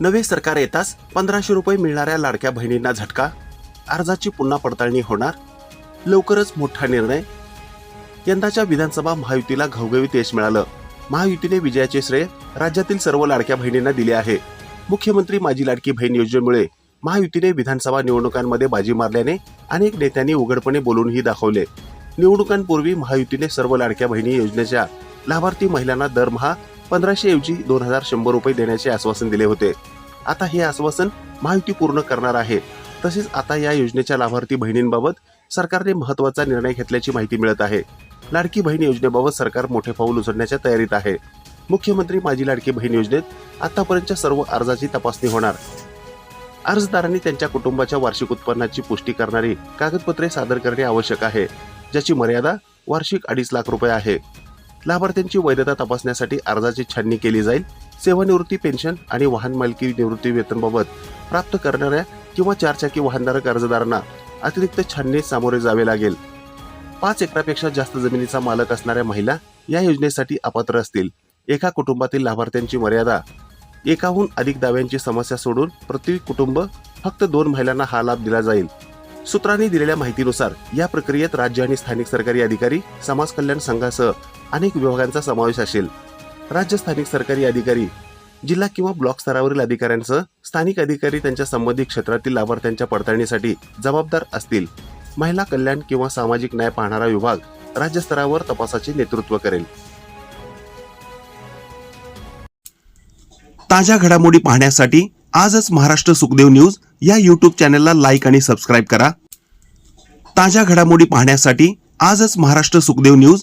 नवे सरकार येताच पंधराशे रुपये मिळणाऱ्या लाडक्या बहिणींना झटका. अर्जाची पुन्हा पडताळणी होणार? लवकरच मोठा निर्णय. यंदाच्या विधानसभा महायुतीला घवघवीत यश मिळालं. महायुतीने विजयाचे श्रेय राज्यातील सर्व लाडक्या बहिणींना दिले आहे. मुख्यमंत्री माझी लाडकी बहीण योजनेमुळे महायुतीने विधानसभा निवडणुकांमध्ये बाजी मारल्याने अनेक नेत्यांनी उघडपणे बोलूनही दाखवले. निवडणुकांपूर्वी महायुतीने सर्व लाडक्या बहिणी योजनेच्या लाभार्थी महिलांना दरमहा पंधराशे ऐवजी दोन हजार शंभर रुपये देण्याचे आश्वासन दिले होते. आता हे आश्वासन महायुती पूर्ण करणार आहे. तसेच आता या योजनेच्या लाभार्थी बहिणींबाबत सरकारने महत्त्वाचा निर्णय घेतल्याची माहिती मिळत आहे. लाडकी बहीण योजनेबाबत सरकार मोठे पाऊल उचलण्याच्या तयारीत आहे. मुख्यमंत्री माझी लाडकी बहीण योजनेत आतापर्यंतच्या सर्व अर्जाची तपासणी होणार. अर्जदारांनी त्यांच्या कुटुंबाच्या वार्षिक उत्पन्नाची पुष्टी करणारी कागदपत्रे सादर करणे आवश्यक आहे ज्याची मर्यादा वार्षिक अडीच लाख रुपये आहे. लाभार्थ्यांची वैधता तपासण्यासाठी अर्जाची छाननी केली जाईल. सेवानिवृत्ती पेन्शन आणि वाहन मालकी निवृत्ती वेतनबाबत प्राप्त करणाऱ्या किंवा चारचाकी वाहनधारक अर्जदारांना अतिरिक्त छाननी सामोरे जावे लागेल. पाच एकरापेक्षा जास्त जमिनीचा मालक असणाऱ्या महिला या योजनेसाठी अपात्र असतील. एका कुटुंबातील लाभार्थ्यांची मर्यादा एकाहून अधिक दाव्यांची समस्या सोडून प्रति कुटुंब फक्त दोन महिलांना हा लाभ दिला जाईल. सूत्रांनी दिलेल्या माहितीनुसार या प्रक्रियेत राज्य आणि स्थानिक सरकारी अधिकारी समाज कल्याण संघासह अनेक विभागांचा समावेश असेल. राज्य स्थानिक सरकारी अधिकारी जिल्हा किंवा ब्लॉक स्तरावरील अधिकाऱ्यांसह स्थानिक अधिकारी त्यांच्या संबंधित क्षेत्रातील लाभार्थ्यांच्या पडताळणीसाठी जबाबदार असतील. महिला कल्याण किंवा सामाजिक न्याय पाहणारा विभाग राज्य स्तरावर तपासाचे नेतृत्व करेल. ताज्या घडामोडी पाहण्यासाठी आजच महाराष्ट्र सुखदेव न्यूज या यूट्यूब चॅनलला लाईक आणि सबस्क्राईब करा. ताज्या घडामोडी पाहण्यासाठी आजच महाराष्ट्र सुखदेव न्यूज